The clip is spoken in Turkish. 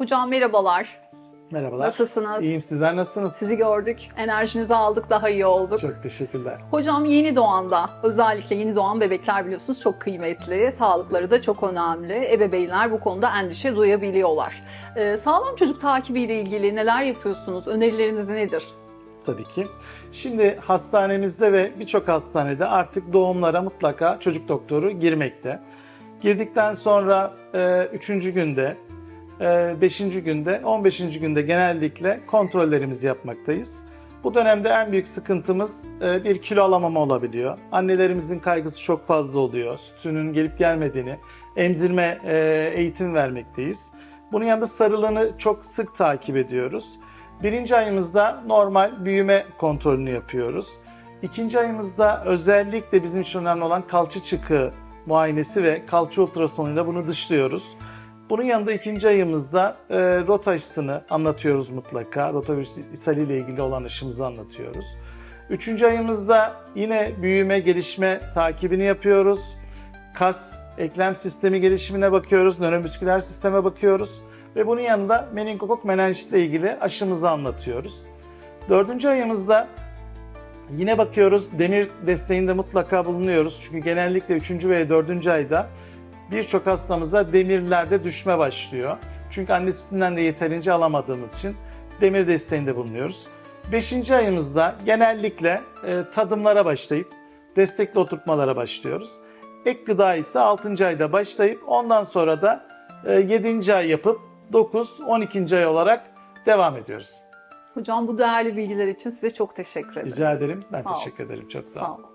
Hocam merhabalar. Merhabalar. Nasılsınız? İyiyim. Sizler nasılsınız? Sizi gördük. Enerjinizi aldık. Daha iyi olduk. Çok teşekkürler. Hocam yeni doğanda, özellikle yeni doğan bebekler biliyorsunuz çok kıymetli. Sağlıkları da çok önemli. Ebeveynler bu konuda endişe duyabiliyorlar. Ee, sağlam çocuk takibiyle ilgili neler yapıyorsunuz? Önerileriniz nedir? Tabii ki. Şimdi hastanemizde ve birçok hastanede artık doğumlara mutlaka çocuk doktoru girmekte. Girdikten sonra 3. günde, 5. günde, 15. günde genellikle kontrollerimizi yapmaktayız. Bu dönemde en büyük sıkıntımız e, bir kilo alamama olabiliyor. Annelerimizin kaygısı çok fazla oluyor. Sütünün gelip gelmediğini, emzirme e, eğitim vermekteyiz. Bunun yanında sarılanı çok sık takip ediyoruz. Birinci ayımızda normal büyüme kontrolünü yapıyoruz. İkinci ayımızda özellikle bizim için önemli olan kalça çıkığı muayenesi ve kalça ultrasonuyla bunu dışlıyoruz. Bunun yanında ikinci ayımızda e, rota aşısını anlatıyoruz mutlaka. Rotavirüs ishali ile ilgili olan aşımızı anlatıyoruz. Üçüncü ayımızda yine büyüme, gelişme takibini yapıyoruz. Kas, eklem sistemi gelişimine bakıyoruz, nöromüsküler sisteme bakıyoruz. Ve bunun yanında meningokok menenjitle ilgili aşımızı anlatıyoruz. Dördüncü ayımızda yine bakıyoruz, demir desteğinde mutlaka bulunuyoruz. Çünkü genellikle üçüncü ve dördüncü ayda birçok hastamıza demirlerde düşme başlıyor. Çünkü anne sütünden de yeterince alamadığımız için demir desteğinde bulunuyoruz. Beşinci ayımızda genellikle e, tadımlara başlayıp destekli oturtmalara başlıyoruz. Ek gıda ise 6. ayda başlayıp ondan sonra da 7. ay yapıp 9-12. ay olarak devam ediyoruz. Hocam bu değerli bilgiler için size çok teşekkür ederim. Rica ederim. Ben Sağ teşekkür ederim. Çok sağ Sağ olun. olun.